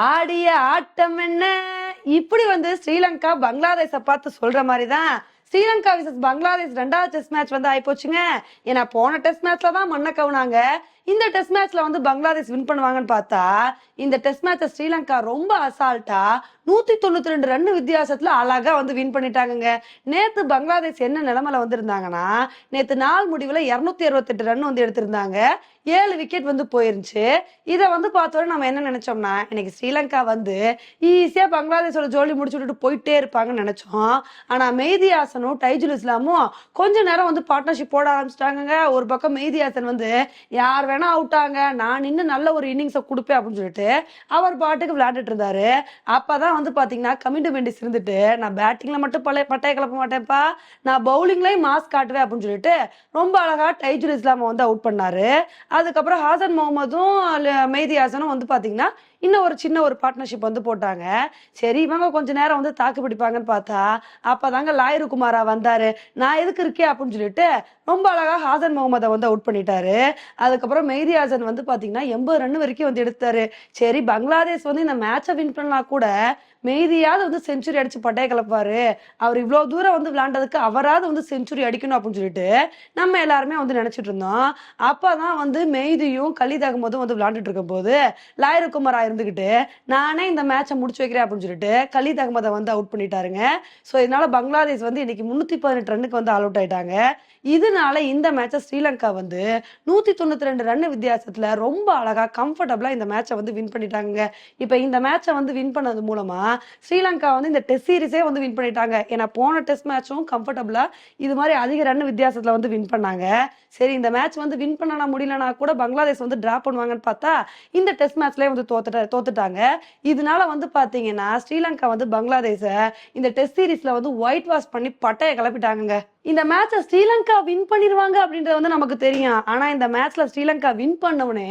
ஆடிய ஆட்டம் என்ன? இப்படி வந்து ஸ்ரீலங்கா பங்களாதேஷை பார்த்து சொல்ற மாதிரி தான் ஸ்ரீலங்கா விசஸ் பங்களாதேஷ் ரெண்டாவது டெஸ்ட் மேட்ச் வந்து ஆயிப்போச்சுங்க. ஏன்னா போன டெஸ்ட் மேட்ச்ல தான் மண்ணை கவுனாங்க. இந்த டெஸ்ட் மேட்ச்ல வந்து பங்களாதேஷ் வின் பண்ணுவாங்கன்னு பார்த்தா இந்த டெஸ்ட் மேட்ச ஸ்ரீலங்கா ரொம்ப அசால்ட்டா நூத்தி தொண்ணூத்தி ரெண்டு ரன் வித்தியாசத்துல அழகா வந்து வின் பண்ணிட்டாங்கங்க. நேத்து பங்களாதேஷ் என்ன நிலைமையில வந்திருந்தாங்கன்னா நேத்து நாள் முடிவுல இருநூத்தி அறுபத்தெட்டு ரன் வந்து எடுத்திருந்தாங்க. ஏழு விக்கெட் வந்து போயிருந்துச்சு. இதை வந்து பார்த்தோட நம்ம என்ன நினைச்சோம்னா இன்னைக்கு ஸ்ரீலங்கா வந்து ஈஸியா பங்களாதேஷோட ஜோலி முடிச்சு விட்டுட்டு போயிட்டே இருப்பாங்கன்னு நினைச்சோம். ஆனா மெய்தி ஹாசனும் டைஜுல் இஸ்லாமும் கொஞ்ச நேரம் வந்து பார்ட்னர்ஷிப் போட ஆரம்பிச்சிட்டாங்கங்க. ஒரு பக்கம் மெய்தி ஹாசன் வந்து யார் வேணா அவுட்டாங்க நான் இன்னும் நல்ல ஒரு இன்னிங்ஸை கொடுப்பேன் அப்படின்னு சொல்லிட்டு அவர் பாட்டுக்கு விளையாண்டுட்டு இருந்தாரு. அப்பதான் வந்து பாத்தீங்கன்னா கமிண்டு மெண்டிஸ் இருந்துட்டு நான் பேட்டிங்ல மட்டும் பழைய பட்டையை கிளப்ப மாட்டேன்ப்பா. நான் பவுலிங்லயும் மாஸ்க் காட்டுவேன் அப்படின்னு சொல்லிட்டு ரொம்ப அழகா டைஜுல் இஸ்லாமை வந்து அவுட் பண்ணாரு. அதுக்கப்புறம் ஹாசன் முகமதும் மெய்தி ஹாசனும் வந்து பாத்தீங்கன்னா இன்னும் ஒரு சின்ன ஒரு பார்ட்னர்ஷிப் வந்து போட்டாங்க. சரி இவங்க கொஞ்ச நேரம் வந்து தாக்கு பிடிப்பாங்கன்னு பார்த்தா அப்பதாங்க லாயரு குமாரா வந்தாரு. நான் எதுக்கு இருக்கேன் அப்படின்னு சொல்லிட்டு ரொம்ப அழகா ஹாசன் முகமதை வந்து அவுட் பண்ணிட்டாரு. அதுக்கப்புறம் மெய்தி ஹாசன் வந்து பாத்தீங்கன்னா எண்பது ரன் வரைக்கும் வந்து எடுத்தாரு. சரி பங்களாதேஷ் வந்து இந்த மேட்சை வின் பண்ணலாம் கூட மெய்தியாவது வந்து செஞ்சுரி அடிச்சு பட்டைய கலப்பாரு அவர் இவ்வளவு தூரம் வந்து விளாண்டதுக்கு அவராவது வந்து செஞ்சுரி அடிக்கணும் அப்படின்னு சொல்லிட்டு நம்ம எல்லாருமே வந்து நினைச்சிட்டு இருந்தோம். அப்பதான் வந்து மெய்தியும் கலித் அகமதும் வந்து விளாண்டுட்டு இருக்கும் போது லாயரு குமாரா இருந்துகிட்டு நானே இந்த மேட்சை முடிச்சு வைக்கிறேன் அப்படின்னு சொல்லிட்டு கலீத் அகமதை வந்து அவுட் பண்ணிட்டாருங்க. ஸோ இதனால பங்களாதேஷ் வந்து இன்னைக்கு முன்னூத்தி பதினெட்டு ரன்னுக்கு வந்து ஆல் அவுட் ஆயிட்டாங்க. இதனால இந்த மேட்சை ஸ்ரீலங்கா வந்து நூத்தி தொண்ணூத்தி ரெண்டு ரன் வித்தியாசத்துல ரொம்ப அழகா கம்ஃபர்டபுளா இந்த மேட்சை வந்து வின் பண்ணிட்டாங்க இப்போ இந்த மேட்சை வந்து வின் பண்ணது மூலமா ஸ்ரீலங்கா வந்து இந்த டெஸ்ட் சீரிஸே வந்து வின் பண்ணிட்டாங்க. ஏன்னா போன டெஸ்ட் மேட்சும் கம்ஃபர்டபுளா இது மாதிரி அதிக ரன் வித்தியாசத்துல வந்து வின் பண்ணாங்க. சரி இந்த மேட்ச் வந்து வின் பண்ணனா முடியலனா கூட பங்களாதேஷ் வந்து டிரா பண்ணுவாங்கன்னு பார்த்தா இந்த டெஸ்ட் மேட்ச்லயே வந்து தோத்துட்டாரு. தோத்துட்டாங்க. இதனால வந்து பாத்தீங்கன்னா ஸ்ரீலங்கா வந்து பங்களாதேஷ இந்த டெஸ்ட் சீரிஸ்ல வந்து ஒயிட் வாஷ் பண்ணி பட்டையை கிளப்பிட்டாங்க இந்த மேட்சை ஸ்ரீலங்கா வின் பண்ணிடுவாங்க அப்படின்றது வந்து நமக்கு தெரியும். ஆனா இந்த மேட்ச்ல ஸ்ரீலங்கா வின் பண்ணவனே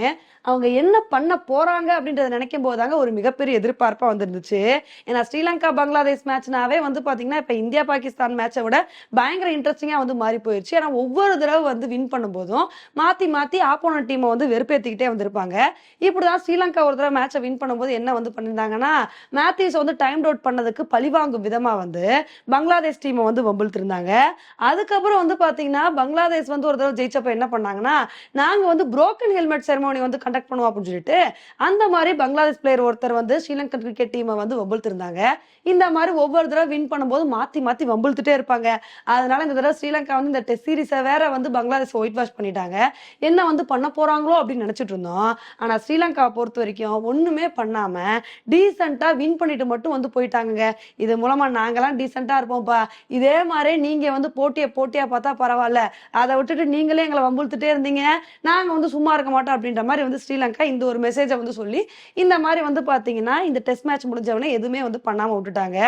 அவங்க என்ன பண்ண போறாங்க அப்படின்றத நினைக்கும் போதாங்க ஒரு மிகப்பெரிய எதிர்பார்ப்பா வந்துருந்துச்சு. ஏன்னா ஸ்ரீலங்கா பங்களாதேஷ் மேட்ச்னாவே வந்து பாத்தீங்கன்னா இப்ப இந்தியா பாகிஸ்தான் மேட்சை விட பயங்கர இன்ட்ரெஸ்டிங்கா வந்து மாறி போயிடுச்சு ஏன்னா ஒவ்வொரு தடவை வந்து வின் பண்ணும்போதும் மாத்தி மாத்தி ஆப்போனன்ட் டீமை வந்து வெறுப்பேத்திக்கிட்டே வந்திருப்பாங்க. இப்படிதான் ஸ்ரீலங்கா ஒரு தடவை மேட்சை வின் பண்ணும்போது என்ன வந்து பண்ணிருந்தாங்கன்னா மேத்யூஸ் வந்து டைம் அவுட் பண்ணதுக்கு பழிவாங்கும் விதமா வந்து பங்களாதேஷ் டீமை வந்து வம்பிழுத்திருந்தாங்க. அதுக்கப்புறம் வந்து பாத்தீங்கன்னா பங்களாதேஷ் வந்து ஒரு தடவை ஜெயிச்சப்ப என்ன பண்ணாங்கன்னா நாங்க வந்து புரோக்கன் ஹெல்மெட் செரமோனி வந்து கண்டக்ட் பண்ணுவோம் அப்படின்னு சொல்லிட்டு அந்த மாதிரி பங்களாதேஷ் பிளேயர் ஒருத்தர் வந்து ஸ்ரீலங்கன் கிரிக்கெட் டீமை வந்து வம்பிழுத்திருந்தாங்க. இந்த மாதிரி ஒவ்வொரு தடவை வின் பண்ணும்போது மாத்தி மாத்தி வம்பிழுத்துட்டே இருப்பாங்க. அதனால இந்த தடவை ஸ்ரீலங்கா வந்து இந்த டெஸ்ட் சீரிஸை வேற வந்து பங்களாதேஷ் ஒயிட் வாஷ் பண்ணிட்டாங்க. என்ன வந்து பண்ண போறாங்களோ அப்படின்னு நினைச்சிட்டு இருந்தோம். ஆனா ஸ்ரீலங்காவை பொறுத்த வரைக்கும் ஒண்ணுமே பண்ணாம டீசெண்டா வின் பண்ணிட்டு மட்டும் வந்து போயிட்டாங்கங்க. இது மூலமா நாங்கெல்லாம் டீசெண்டா இருப்போம்ப்பா. இதே மாதிரி நீங்க வந்து போட்டியை போட்டியா பார்த்தா பரவாயில்ல. அதை விட்டுட்டு நீங்களே எங்களை வம்புழுத்துட்டே இருந்தீங்க. நாங்கள் வந்து சும்மா இருக்க மாட்டோம் அப்படின்ற மாதிரி வந்து ஸ்ரீலங்கா இந்த ஒரு மெசேஜை வந்து சொல்லி இந்த மாதிரி வந்து பார்த்தீங்கன்னா இந்த டெஸ்ட் மேட்ச் முடிஞ்சவனே எதுவுமே வந்து பண்ணாமல் விட்டுட்டாங்க.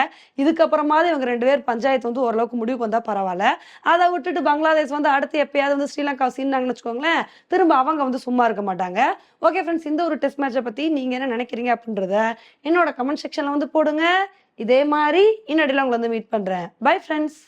இதுக்கப்புறமாவது இவங்க ரெண்டு பேர் பஞ்சாயத்து வந்து ஓரளவுக்கு முடிவுக்கு வந்தால் பரவாயில்ல. அதை விட்டுட்டு பங்களாதேஷ் வந்து அடுத்து எப்பயாவது வந்து ஸ்ரீலங்கா சீனாங்கன்னு வச்சுக்கோங்களேன் திரும்ப அவங்க வந்து சும்மா இருக்க மாட்டாங்க. ஓகே ஃப்ரெண்ட்ஸ் இந்த ஒரு டெஸ்ட் மேட்சை பற்றி நீங்கள் என்ன நினைக்கிறீங்க அப்படின்றத என்னோட கமெண்ட் செக்ஷனில் வந்து போடுங்க. இதே மாதிரி இன்னடியில் உங்களை வந்து மீட் பண்ணுறேன் பை ஃப்ரெண்ட்ஸ்